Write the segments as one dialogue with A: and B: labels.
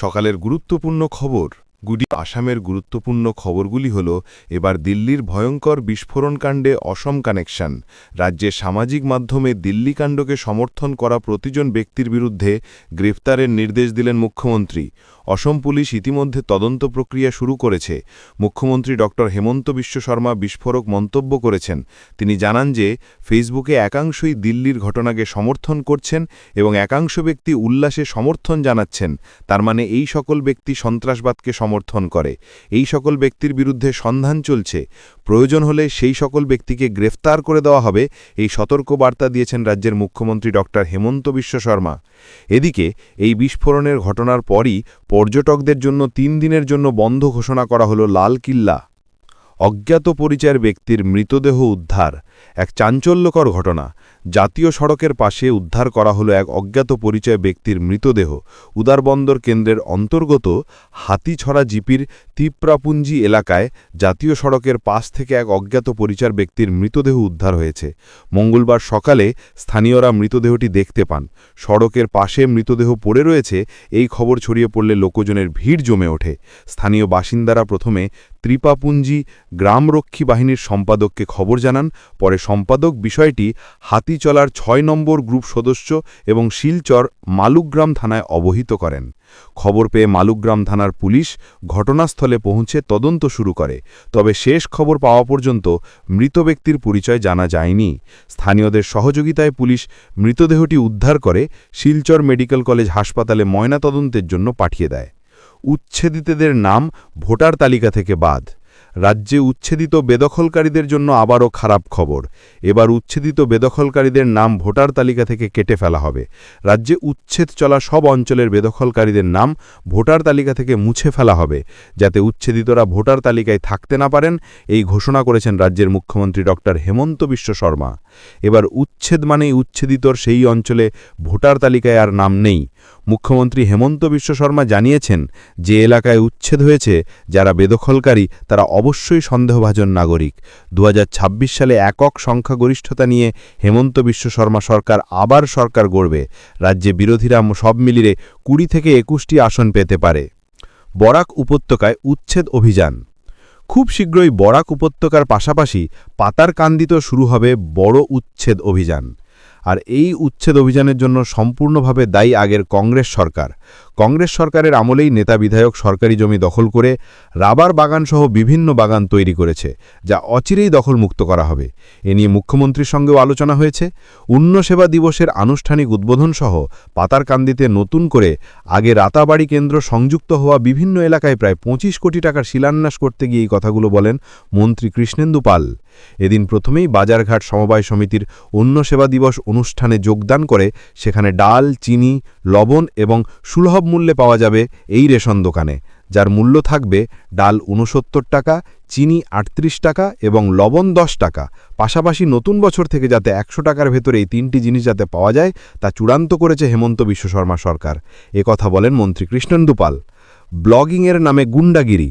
A: সকালের গুরুত্বপূর্ণ খবর। গুডি আসামের গুরুত্বপূর্ণ খবরগুলি হল, এবার দিল্লির ভয়ঙ্কর বিস্ফোরণকাণ্ডে অসম কানেকশন। রাজ্যে সামাজিক মাধ্যমে দিল্লিকাণ্ডকে সমর্থন করা প্রতিজন ব্যক্তির বিরুদ্ধে গ্রেফতারের নির্দেশ দিলেন মুখ্যমন্ত্রী। অসম পুলিশ ইতিমধ্যে তদন্ত প্রক্রিয়া শুরু করেছে। মুখ্যমন্ত্রী ড. হেমন্ত বিশ্ব শর্মা বিস্ফোরক মন্তব্য করেছেন। তিনি জানান যে, ফেসবুকে একাংশই দিল্লির ঘটনাকে সমর্থন করছেন এবং একাংশ ব্যক্তি উল্লাসে সমর্থন জানাচ্ছেন। তার মানে এই সকল ব্যক্তি সন্ত্রাসবাদকে সমর্থন করে। এই সকল ব্যক্তির বিরুদ্ধে সন্ধান চলছে। প্রয়োজন হলে সেই সকল ব্যক্তিকে গ্রেফতার করে দেওয়া হবে, এই সতর্ক বার্তা দিয়েছেন রাজ্যের মুখ্যমন্ত্রী ডক্টর হেমন্ত বিশ্ব শর্মা। এদিকে, এই বিস্ফোরণের ঘটনার পরই পর্যটকদের জন্য তিন দিনের জন্য বন্ধ ঘোষণা করা হল লাল কিল্লা অজ্ঞাত পরিচয়ের ব্যক্তির মৃতদেহ উদ্ধার। এক চাঞ্চল্যকর ঘটনা। জাতীয় সড়কের পাশে উদ্ধার করা হলো এক অজ্ঞাত পরিচয় ব্যক্তির মৃতদেহ। উদারবন্দর কেন্দ্রের অন্তর্গত হাতিছড়া জিপির তিপ্রাপুঞ্জি এলাকায় জাতীয় সড়কের পাশ থেকে এক অজ্ঞাত পরিচয় ব্যক্তির মৃতদেহ উদ্ধার হয়েছে। মঙ্গলবার সকালে স্থানীয়রা মৃতদেহটি দেখতে পান। সড়কের পাশে মৃতদেহ পড়ে রয়েছে, এই খবর ছড়িয়ে পড়লে লোকজনের ভিড় জমে ওঠে। স্থানীয় বাসিন্দারা প্রথমে ত্রিপাপুঞ্জি গ্রামরক্ষী বাহিনীর সম্পাদককে খবর জানান, পরে সম্পাদক বিষয়টি হাতিচলার ছয় নম্বর গ্রুপ সদস্য এবং শিলচর মালুগ্রাম থানায় অবহিত করেন। খবর পেয়ে মালুগ্রাম থানার পুলিশ ঘটনাস্থলে পৌঁছে তদন্ত শুরু করে, তবে শেষ খবর পাওয়া পর্যন্ত মৃত ব্যক্তির পরিচয় জানা যায়নি। স্থানীয়দের সহযোগিতায় পুলিশ মৃতদেহটি উদ্ধার করে শিলচর মেডিকেল কলেজ হাসপাতালে ময়নাতদন্তের জন্য পাঠিয়ে দেয়। উচ্ছেদিতদের নাম ভোটার তালিকা থেকে বাদ। রাজ্যে উচ্ছেদিত বেদখলকারীদের জন্য আবারও খারাপ খবর। এবার উচ্ছেদিত বেদখলকারীদের নাম ভোটার তালিকা থেকে কেটে ফেলা হবে। রাজ্যে উচ্ছেদ চলা সব অঞ্চলের বেদখলকারীদের নাম ভোটার তালিকা থেকে মুছে ফেলা হবে। যাতে উচ্ছেদিতরা ভোটার তালিকায় থাকতে না পারেন, এই ঘোষণা করেছেন রাজ্যের মুখ্যমন্ত্রী ড. হেমন্ত বিশ্ব শর্মা। এবার উচ্ছেদ মানেই উচ্ছেদিতর সেই অঞ্চলে ভোটার তালিকায় আর নাম নেই। মুখ্যমন্ত্রী হেমন্ত বিশ্ব শর্মা জানিয়েছেন যে এলাকায় উচ্ছেদ হয়েছে যারা বেদখলকারী, তারা অবশ্যই সন্দেহভাজন নাগরিক। দু হাজার ছাব্বিশ সালে একক সংখ্যাগরিষ্ঠতা নিয়ে হেমন্ত বিশ্ব শর্মা সরকার আবার সরকার গড়বে। রাজ্যে বিরোধীরা সব মিলিয়ে কুড়ি থেকে একুশটি আসন পেতে পারে। বরাক উপত্যকায় উচ্ছেদ অভিযান। খুব শীঘ্রই বরাক উপত্যকার পাশাপাশি পাতার কান্দিত শুরু হবে বড় উচ্ছেদ অভিযান। আর এই উচ্ছেদ অভিযানের জন্য সম্পূর্ণভাবে দায়ী আগের কংগ্রেস সরকার। কংগ্রেস সরকারের আমলেই নেতা বিধায়ক সরকারি জমি দখল করে রাবার বাগানসহ বিভিন্ন বাগান তৈরি করেছে, যা অচিরেই দখলমুক্ত করা হবে। এ নিয়ে মুখ্যমন্ত্রীর সঙ্গেও আলোচনা হয়েছে। সেবা দিবসের আনুষ্ঠানিক উদ্বোধনসহ পাতারকান্দিতে নতুন করে আগে রাতাবাড়ি কেন্দ্র সংযুক্ত হওয়া বিভিন্ন এলাকায় প্রায় পঁচিশ কোটি টাকার শিলান্যাস করতে গিয়ে এই কথাগুলো বলেন মন্ত্রী কৃষ্ণেন্দু পাল। এদিন প্রথমেই বাজারঘাট সমবায় সমিতির সেবা দিবস অনুষ্ঠানে যোগদান করে সেখানে ডাল, চিনি, লবণ এবং সুলভ মূল্যে পাওয়া যাবে এই রেশন দোকানে, যার মূল্য থাকবে ডাল উনসত্তর টাকা, চিনি আটত্রিশ টাকা এবং লবণ দশ টাকা। পাশাপাশি নতুন বছর থেকে যাতে একশো টাকার ভেতরে এই তিনটি জিনিস যাতে পাওয়া যায়, তা চূড়ান্ত করেছে হেমন্ত বিশ্ব শর্মা সরকার। কথা বলেন মন্ত্রী কৃষ্ণেন্দু পাল। ব্লগিংয়ের নামে গুন্ডাগিরি।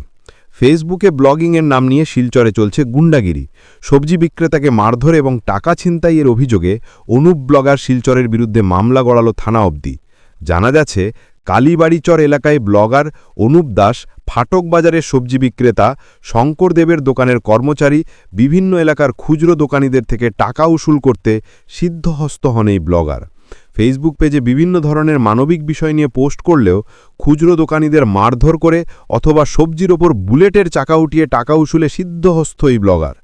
A: ফেসবুকে ব্লগিংয়ের নাম নিয়ে শিলচরে চলছে গুন্ডাগিরি। সবজি বিক্রেতাকে মারধর এবং টাকা ছিনতাইয়ের অভিযোগে অনুপ ব্লগার শিলচরের বিরুদ্ধে মামলা গড়ালো থানা অবধি। জানা যাচ্ছে কালীবাড়িচর এলাকায় ব্লগার অনুপ দাস, ফাটক বাজারের সবজি বিক্রেতা শঙ্করদেবের দোকানের কর্মচারী, বিভিন্ন এলাকার খুচরো দোকানিদের থেকে টাকা উসুল করতে সিদ্ধহস্ত হন এই ব্লগার। ফেসবুক পেজে বিভিন্ন ধরনের মানবিক বিষয় নিয়ে পোস্ট করলেও খুচরো দোকানিদের মারধর করে অথবা সবজির ওপর বুলেটের চাকা উঠিয়ে টাকা উসুলে সিদ্ধহস্ত এই ব্লগার।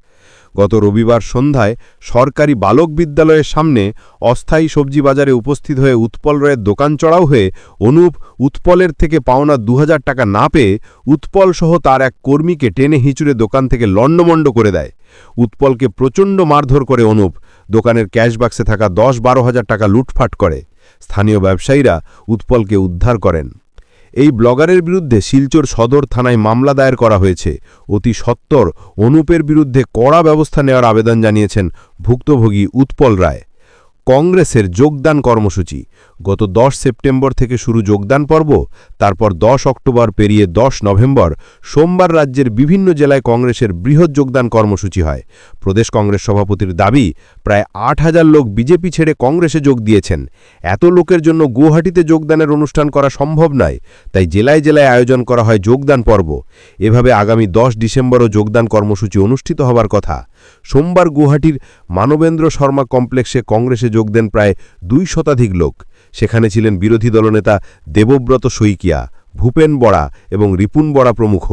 A: গত রবিবার সন্ধ্যায় সরকারি বালক বিদ্যালয়ের সামনে অস্থায়ী সবজি বাজারে উপস্থিত হয়ে উৎপল রয়ের দোকান চড়াও হয়ে অনুপ উৎপলের থেকে পাওনা দু হাজার টাকা না পেয়ে উৎপল সহ তার এক কর্মীকে টেনে হিঁচুড়ে দোকান থেকে লণ্ডমণ্ড করে দেয়। উৎপলকে প্রচণ্ড মারধর করে অনুপ। দোকানের ক্যাশবাক্সে থাকা দশ বারো হাজার টাকা লুটফাট করে। স্থানীয় ব্যবসায়ীরা উৎপলকে উদ্ধার করেন। এই ব্লগারের বিরুদ্ধে শিলচর সদর থানায় মামলা দায়ের করা হয়েছে। অতি সত্তর অনুপের বিরুদ্ধে কড়া ব্যবস্থা নেওয়ার আবেদন জানিয়েছেন ভুক্তভোগী উৎপল রায়। কংগ্রেসের যোগদান কর্মসূচি। গত দশ সেপ্টেম্বর থেকে শুরু যোগদান পর্ব, তারপর দশ অক্টোবর পেরিয়ে দশ নভেম্বর, সোমবার রাজ্যের বিভিন্ন জেলায় কংগ্রেসের বৃহৎ যোগদান কর্মসূচি হয়। প্রদেশ কংগ্রেস সভাপতির দাবি, প্রায় আট হাজার লোক বিজেপি ছেড়ে কংগ্রেসে যোগ দিয়েছেন। এত লোকের জন্য গুয়াহাটিতে যোগদানের অনুষ্ঠান করা সম্ভব নয়, তাই জেলায় জেলায় আয়োজন করা হয় যোগদান পর্ব। এভাবে আগামী দশ ডিসেম্বরও যোগদান কর্মসূচি অনুষ্ঠিত হবার কথা। সোমবার গুয়াহাটির মানবেন্দ্র শর্মা কমপ্লেক্সে কংগ্রেসে যোগ দেন প্রায় দুই শতাধিক লোক। সেখানে ছিলেন বিরোধী দলনেতা দেবব্রত শইকিয়া, ভূপেন বড়া এবং রিপুন বড়া প্রমুখ।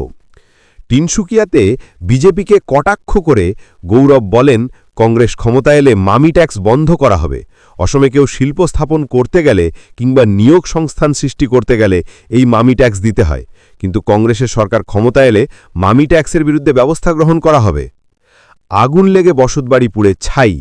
A: টিনসুকিয়াতে বিজেপিকে কটাক্ষ করে গৌরব বলেন, কংগ্রেস ক্ষমতা এলে মামি ট্যাক্স বন্ধ করা হবে। অসমে কেউ শিল্প স্থাপন করতে গেলে কিংবা নিয়োগ সংস্থান সৃষ্টি করতে গেলে এই মামি ট্যাক্স দিতে হয়। কিন্তু কংগ্রেসের সরকার ক্ষমতা এলে মামি ট্যাক্সের বিরুদ্ধে ব্যবস্থা গ্রহণ করা হবে। আগুন লেগে বসতবাড়ি পুড়ে ছাই।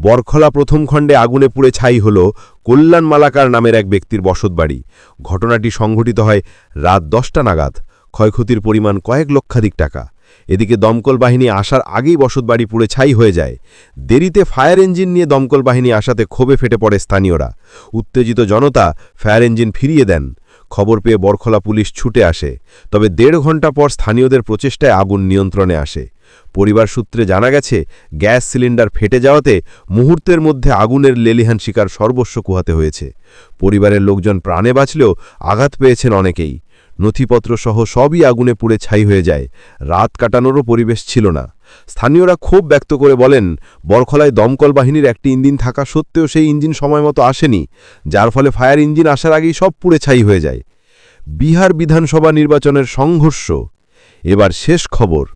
A: বরখলা প্রথম খণ্ডে আগুনে পুড়ে ছাই হল কল্যাণ মালাকার নামের এক ব্যক্তির বসতবাড়ি ঘটনাটি সংঘটিত হয় রাত দশটা নাগাদ। ক্ষয়ক্ষতির পরিমাণ কয়েক লক্ষাধিক টাকা। এদিকে দমকল বাহিনী আসার আগেই বসতবাড়ি পুড়ে ছাই হয়ে যায়। দেরিতে ফায়ার ইঞ্জিন নিয়ে দমকল বাহিনী আসাতে ক্ষোভে ফেটে পড়ে স্থানীয়রা। উত্তেজিত জনতা ফায়ার ইঞ্জিন ফিরিয়ে দেন। খবর পেয়ে বরখলা পুলিশ ছুটে আসে। তবে দেড় ঘণ্টা পর স্থানীয়দের প্রচেষ্টায় আগুন নিয়ন্ত্রণে আসে। পরিবার সূত্রে জানা গেছে, গ্যাস সিলিন্ডার ফেটে যাওয়াতে মুহূর্তের মধ্যে আগুনের লেলিহান শিকার সর্বস্ব কুহাতে হয়েছে। পরিবারের লোকজন প্রাণে বাঁচলেও আঘাত পেয়েছেন অনেকেই। নথিপত্র সহ সবই আগুনে পুড়ে ছাই হয়ে যায়। রাত কাটানোরও পরিবেশ ছিল না। স্থানীয়রা ক্ষোভ ব্যক্ত করে বলেন, বরখলায় দমকল বাহিনীর একটি ইঞ্জিন থাকা সত্ত্বেও সেই ইঞ্জিন সময়মতো আসেনি, যার ফলে ফায়ার ইঞ্জিন আসার আগেই সব পুড়ে ছাই হয়ে যায়। বিহার বিধানসভা নির্বাচনের সংঘর্ষ। এবার শেষ খবর।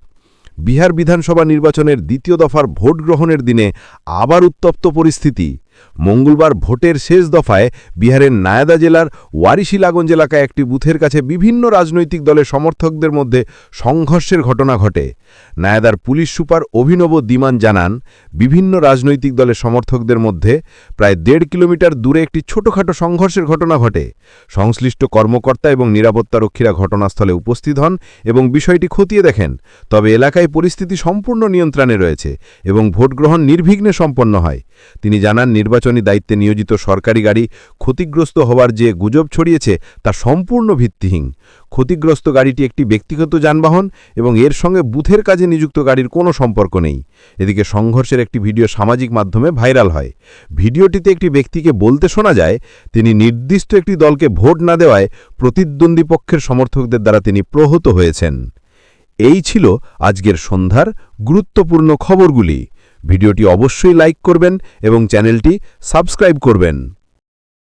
A: বিহার বিধানসভা নির্বাচনের দ্বিতীয় দফার ভোট গ্রহণের দিনে আবার উত্তপ্ত পরিস্থিতি। মঙ্গলবার ভোটের শেষ দফায় বিহারের নায়াদা জেলার ওয়ারিশিলাগঞ্জ এলাকায় একটি বুথের কাছে বিভিন্ন রাজনৈতিক দলের সমর্থকদের মধ্যে সংঘর্ষের ঘটনা ঘটে। নায়াদার পুলিশ সুপার অভিনব দিমান জানান, বিভিন্ন রাজনৈতিক দলের সমর্থকদের মধ্যে প্রায় দেড় কিলোমিটার দূরে একটি ছোটখাটো সংঘর্ষের ঘটনা ঘটে। সংশ্লিষ্ট কর্মকর্তা এবং নিরাপত্তারক্ষীরা ঘটনাস্থলে উপস্থিত হন এবং বিষয়টি খতিয়ে দেখেন। তবে এলাকায় পরিস্থিতি সম্পূর্ণ নিয়ন্ত্রণে রয়েছে এবং ভোটগ্রহণ নির্বিঘ্নে সম্পন্ন হয়। তিনি জানান নির্বাচনী দায়িত্বে নিয়োজিত সরকারি গাড়ি ক্ষতিগ্রস্ত হওয়ার যে গুজব ছড়িয়েছে তা সম্পূর্ণ ভিত্তিহীন। ক্ষতিগ্রস্ত গাড়িটি একটি ব্যক্তিগত যানবাহন এবং এর সঙ্গে বুথের কাজে নিযুক্ত গাড়ির কোনো সম্পর্ক নেই। এদিকে সংঘর্ষের একটি ভিডিও সামাজিক মাধ্যমে ভাইরাল হয়। ভিডিওটিতে একটি ব্যক্তিকে বলতে শোনা যায়, তিনি নির্দিষ্ট একটি দলকে ভোট না দেওয়ায় প্রতিদ্বন্দ্বী পক্ষের সমর্থকদের দ্বারা তিনি প্রহত হয়েছেন। এই ছিল আজকের সন্ধ্যার গুরুত্বপূর্ণ খবরগুলি। ভিডিওটি অবশ্যই লাইক করবেন এবং চ্যানেলটি সাবস্ক্রাইব করবেন।